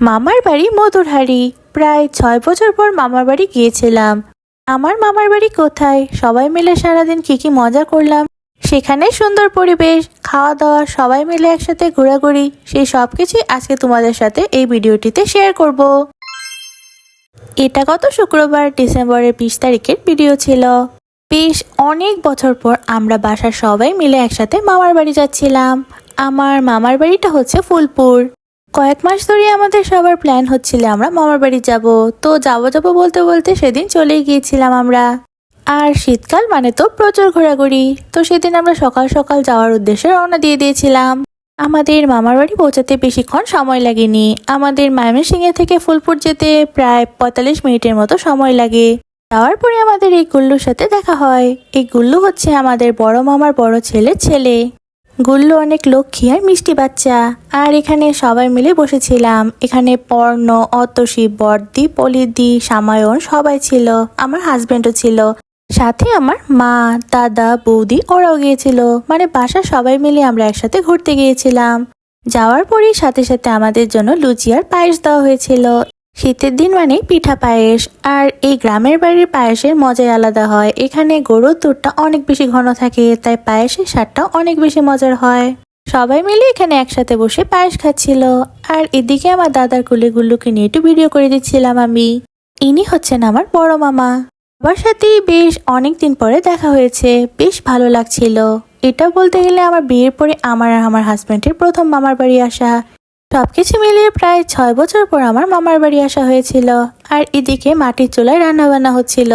মামার বাড়ি মধুরহারি প্রায় ছয় বছর পর মামার বাড়ি গিয়েছিলাম। আমার মামার বাড়ি কোথায়? সবাই মিলে সারাদিন কি কি মজা করলাম? সেখানে সুন্দর পরিবেশ খাওয়া দাওয়া সবাই মিলে একসাথে ঘোরাঘুরি। সেই সব কিছুই আজকে তোমাদের সাথে এই ভিডিওটিতে শেয়ার করব। এটা গত শুক্রবার ডিসেম্বরের বিশ তারিখের ভিডিও ছিল। বেশ অনেক বছর পর আমরা বাসার সবাই মিলে একসাথে মামার বাড়ি যাচ্ছিলাম। আমার মামার বাড়িটা হচ্ছে ফুলপুর। কয়েক মাস ধরে আমাদের সবার প্ল্যান হচ্ছিল আমরা মামার বাড়ি যাব। তো যাব যাব বলতে বলতে সেদিন চলেই গিয়েছিলাম আমরা। আর শীতকাল মানে তো প্রচুর ঘোরাঘুরি। তো সেদিন আমরা সকাল সকাল যাওয়ার উদ্দেশ্যে রওনা দিয়ে দিয়েছিলাম। আমাদের মামার বাড়ি পৌঁছাতে বেশিক্ষণ সময় লাগেনি। আমাদের ময়মনসিংহে থেকে ফুলপুর যেতে প্রায় পঁয়তাল্লিশ মিনিটের মতো সময় লাগে। যাওয়ার পরে আমাদের এই গুল্লুর সাথে দেখা হয়। এই গুল্লু হচ্ছে আমাদের বড় মামার বড় ছেলের ছেলে। গুল্লু অনেক লক্ষ্মী আর মিষ্টি বাচ্চা। আর এখানে সবাই মিলে বসেছিলাম। এখানে পর্ণ, অতসী, বর্দি, পলিদি, সামায়ন সবাই ছিল। আমার হাজবেন্ডও ছিল। সাথে আমার মা, দাদা, বৌদি ওরাও গিয়েছিল। মানে বাসা সবাই মিলে আমরা একসাথে ঘুরতে গিয়েছিলাম। যাওয়ার পরেই সাথে সাথে আমাদের জন্য লুচি আর পায়েস দেওয়া হয়েছিল। শীতের দিন মানে পিঠা পায়েস। আর এই গ্রামের বাড়ির পায়েসের মজাই আলাদা হয়। এখানে গরুর দুধটা অনেক বেশি ঘন থাকে, তাই পায়েসের স্বাদটাও অনেক বেশি মজার হয়। সবাই মিলে এখানে একসাথে বসে পায়েস খাচ্ছিল। আর এদিকে আমার দাদার কুলে গুল্লুকে নিয়ে একটু ভিডিও করে দিচ্ছিলাম আমি। ইনি হচ্ছেন আমার বড় মামা। সবার সাথেই বেশ অনেক দিন পরে দেখা হয়েছে। বেশ ভালো লাগছিল। এটা বলতে গেলে আমার বিয়ের পরে আমার আর আমার হাজব্যান্ডের প্রথম মামার বাড়ি আসা। সবকিছু মিলিয়ে প্রায় ছয় বছর পর আমার মামার বাড়ি আসা হয়েছিল। আর এদিকে মাটির চুলায় রান্না বান্না হচ্ছিল।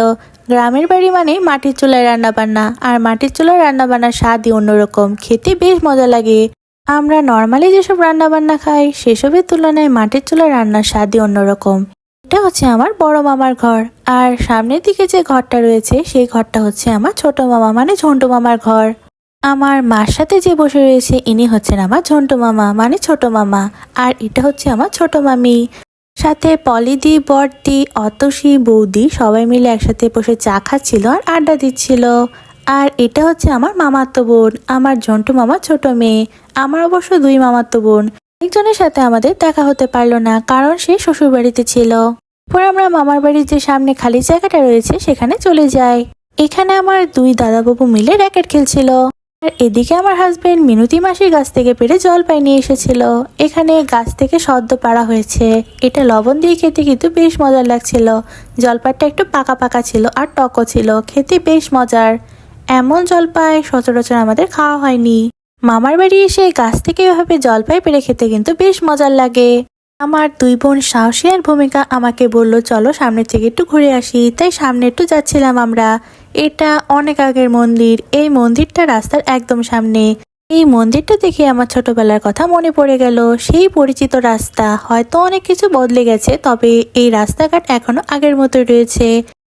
গ্রামের বাড়ি মানে মাটির চুলায় রান্না বান্না আর মাটির চুলায় রান্না বান্নার স্বাদই অন্যরকম। খেতে বেশ মজা লাগে। আমরা নর্মালি যেসব রান্না বান্না খাই, সেসবের তুলনায় মাটির চুলায় রান্নার স্বাদই অন্যরকম। এটা হচ্ছে আমার বড় মামার ঘর। আর সামনের দিকে যে ঘরটা রয়েছে, সেই ঘরটা হচ্ছে আমার ছোট মামা মানে ঝন্টু মামার ঘর। আমার মার সাথে যে বসে রয়েছে, ইনি হচ্ছেন আমার ঝন্টু মামা মানে ছোট মামা। আর এটা হচ্ছে আমার ছোট মামি। সাথে পলিদি, বর্দি, অতসী, বৌদি, সবাই মিলে একসাথে বসে চা খাচ্ছিল আর আড্ডা দিচ্ছিল। আর এটা হচ্ছে আমার মামাতো বোন, আমার ঝন্টু মামা ছোট মেয়ে, আমার অবশ্য দুই মামাতো বোন। একজনের সাথে আমাদের দেখা হতে পারল না, কারণ সে শ্বশুর বাড়িতে ছিল। পরে আমরা মামার বাড়ির যে সামনে খালি জায়গাটা রয়েছে, সেখানে চলে যাই। এখানে আমার দুই দাদা বাবু মিলে র্যাকেট খেলছিল। আর এদিকে আমার হাজবেন্ড মিনতি মাসির গাছ থেকে পেরে জলপাই নিয়ে এসেছিল। এখানে গাছ থেকে সদ্য পাড়া হয়েছে। এটা লবণ দিয়ে খেতে কিন্তু বেশ মজার লাগছিল। জলপাইটা একটু পাকা পাকা ছিল আর টকও ছিল। খেতে বেশ মজার। এমন জলপাই সচরাচর আমাদের খাওয়া হয়নি। মামার বাড়ি এসে গাছ থেকে এভাবে জলপাই পেরে খেতে কিন্তু বেশ মজার লাগে। আমার দুই বোন সাহসিয়ার ভূমিকা আমাকে বলল, চলো সামনে থেকে একটু ঘুরে আসি। তাই সামনে একটু যাচ্ছিলাম আমরা। এটা অনেক আগের মন্দির। এই মন্দিরটা রাস্তার একদম সামনে। এই মন্দিরটা দেখে আমার ছোটবেলার কথা মনে পড়ে গেল। সেই পরিচিত রাস্তা। হয়তো অনেক কিছু বদলে গেছে, তবে এই রাস্তাঘাট এখনও আগের মতো রয়েছে।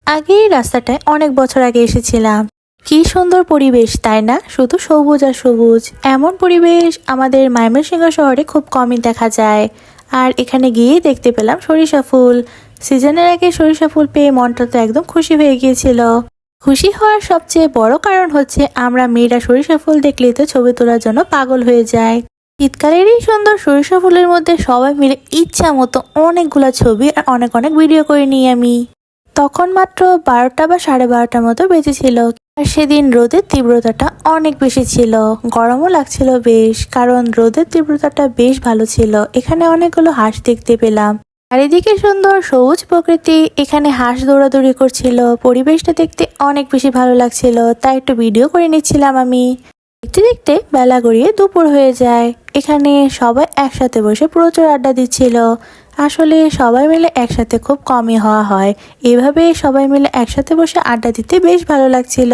আগে এই রাস্তাটায় অনেক বছর আগে এসেছিলাম। কি সুন্দর পরিবেশ, তাই না? শুধু সবুজ আর সবুজ। এমন পরিবেশ আমাদের ময়মনসিংহ শহরে খুব কমই দেখা যায়। আর এখানে গিয়ে দেখতে পেলাম সরিষা ফুল। সিজনের আগে সরিষা ফুল পেয়ে মনটা তো একদম খুশি হয়ে গিয়েছিল। খুশি হওয়ার সবচেয়ে বড় কারণ হচ্ছে আমরা মেয়েরা সরিষা ফুল দেখলেই তো ছবি তোলার জন্য পাগল হয়ে যায় শীতকালের এই সুন্দর সরিষা ফুলের মধ্যে সবাই মিলে ইচ্ছা মতো অনেকগুলো ছবি আর অনেক অনেক ভিডিও করে নিই আমি। তখন মাত্র বারোটা বা সাড়ে বারোটার মতো বেজেছিল আর সেদিন রোদের তীব্রতাটা অনেক বেশি ছিল। গরমও লাগছিল বেশ, কারণ রোদের তীব্রতাটা বেশ ভালো ছিল। এখানে অনেকগুলো হাঁস দেখতে পেলাম। চারিদিকে সুন্দর সবুজ প্রকৃতি, এখানে হাঁস দৌড়াদৌড়ি করছিল। পরিবেশটা দেখতে অনেক বেশি ভালো লাগছিল, তাই একটু ভিডিও করে নিচ্ছিলাম আমি। দেখতে দেখতে বেলা গড়িয়ে দুপুর হয়ে যায়। এখানে সবাই একসাথে বসে প্রচুর আড্ডা দিচ্ছিল। আসলে সবাই মিলে একসাথে খুব কমই হওয়া হয়। এভাবে সবাই মিলে একসাথে বসে আড্ডা দিতে বেশ ভালো লাগছিল।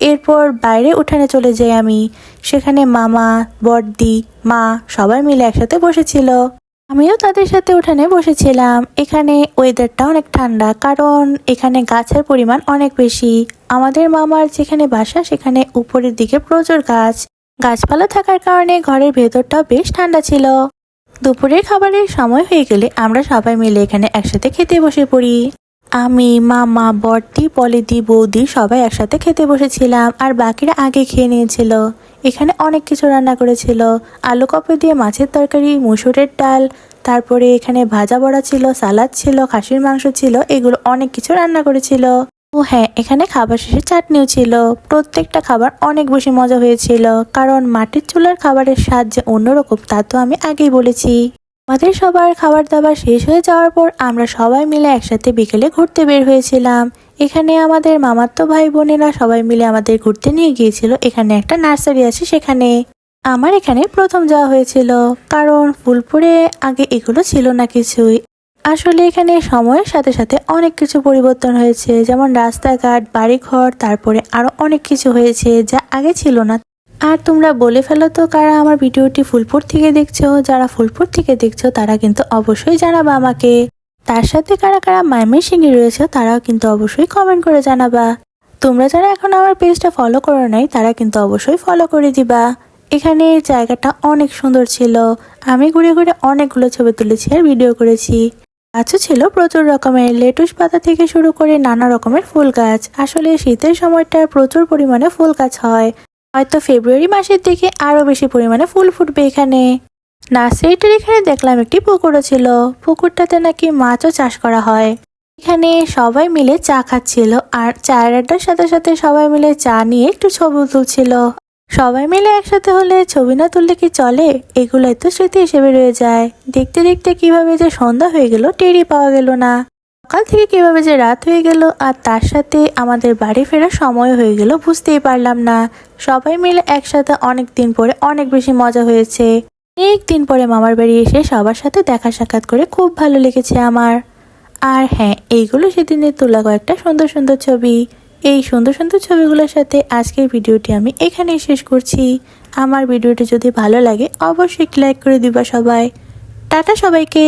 এরপর বাইরে উঠানে চলে যাই আমি। সেখানে মামা, বড়দি, মা সবাই মিলে একসাথে বসেছিল। আমিও তাদের সাথে উঠানে বসেছিলাম। এখানে ওয়েদারটা অনেক ঠান্ডা, কারণ এখানে গাছের পরিমাণ অনেক বেশি। আমাদের মামার যেখানে বাসা, সেখানে উপরের দিকে প্রচুর গাছ। গাছপালা থাকার কারণে ঘরের ভেতরটাও বেশ ঠান্ডা ছিল। দুপুরের খাবারের সময় হয়ে গেলে আমরা সবাই মিলে এখানে একসাথে খেতে বসে পড়ি। আমি, মামা, বর্দি, পলিদি, বৌদি সবাই একসাথে খেতে বসেছিলাম আর বাকিরা আগে খেয়ে নিয়েছিল। এখানে অনেক কিছু রান্না করেছিল। আলু কপি দিয়ে মাছের তরকারি, মুসুরের ডাল, তারপরে এখানে ভাজা বড়া ছিল, সালাদ ছিল, খাসির মাংস ছিল, এগুলো অনেক কিছু রান্না করেছিল। ও হ্যাঁ এখানে খাবার শেষে চাটনিও ছিল। প্রত্যেকটা খাবার অনেক বেশি মজা হয়েছিল। কারণ মাটির চুলার খাবারের স্বাদ যে অন্যরকম তা তো আমি আগেই বলেছি। আমাদের সবার খাবার দাবার শেষ হয়ে যাওয়ার পর আমরা সবাই মিলে একসাথে বিকেলে ঘুরতে বের হয়েছিলাম। এখানে আমাদের মামাতো ভাই বোনেরা সবাই মিলে আমাদের ঘুরতে নিয়ে গিয়েছিল। এখানে একটা নার্সারি আছে সেখানে। আমার এখানে প্রথম যাওয়া হয়েছিল। কারণ ফুলপুরে আগে এগুলো ছিল না কিছুই। আসলে এখানে সময়ের সাথে সাথে অনেক কিছু পরিবর্তন হয়েছে। যেমন রাস্তাঘাট, বাড়িঘর, তারপরে আরও অনেক কিছু হয়েছে যা আগে ছিল না। আর তোমরা বলে ফেলো তো কারা আমার ভিডিওটি ফুলপুর থেকে দেখছ। যারা ফুলপুর থেকে দেখছ, তারা কিন্তু অবশ্যই জানাবা আমাকে। তার সাথে কারা কারা ময়মনসিংহে রয়েছে, তারাও কিন্তু অবশ্যই কমেন্ট করে জানাবা। তোমরা যারা এখন আমার পেজটা ফলো করো নাই, তারা কিন্তু অবশ্যই ফলো করে দিবা। এখানে জায়গাটা অনেক সুন্দর ছিল। আমি ঘুরে ঘুরে অনেকগুলো ছবি তুলেছি আর ভিডিও করেছি। গাছও ছিল প্রচুর রকমের। লেটুস পাতা থেকে শুরু করে নানা রকমের ফুল গাছ। আসলে শীতের সময়টা প্রচুর পরিমাণে ফুল গাছ হয়। হয়তো ফেব্রুয়ারি মাসের দিকে আরও বেশি পরিমাণে ফুল ফুটবে এখানে। নার্সারিটার এখানে দেখলাম একটি পুকুরও ছিল। পুকুরটাতে নাকি মাছও চাষ করা হয়। এখানে সবাই মিলে চা খাচ্ছিল আর চায়ের আড্ডার সাথে সাথে সবাই মিলে চা নিয়ে একটু ছবি তুলছিল। সবাই মিলে একসাথে হলে ছবি না তুললে কি চলে? এগুলোই তো স্মৃতি হিসেবে রয়ে যায়। দেখতে দেখতে কীভাবে যে সন্ধ্যা হয়ে গেল টেরি পাওয়া গেল না। সকাল থেকে কীভাবে যে রাত হয়ে গেল, আর তার সাথে আমাদের বাড়ি ফেরার সময় হয়ে গেল বুঝতেই পারলাম না। সবাই মিলে একসাথে অনেক দিন পরে অনেক বেশি মজা হয়েছে। অনেক দিন পরে মামার বাড়ি এসে সবার সাথে দেখা সাক্ষাৎ করে খুব ভালো লেগেছে আমার। আর হ্যাঁ এইগুলো সেদিনের তোলা কয়েকটা সুন্দর সুন্দর ছবি। এই সুন্দর সুন্দর ছবিগুলোর সাথে আজকের ভিডিওটি আমি এখানেই শেষ করছি। আমার ভিডিওটি যদি ভালো লাগে, অবশ্যই লাইক করে দিবা সবাই। টাটা সবাইকে।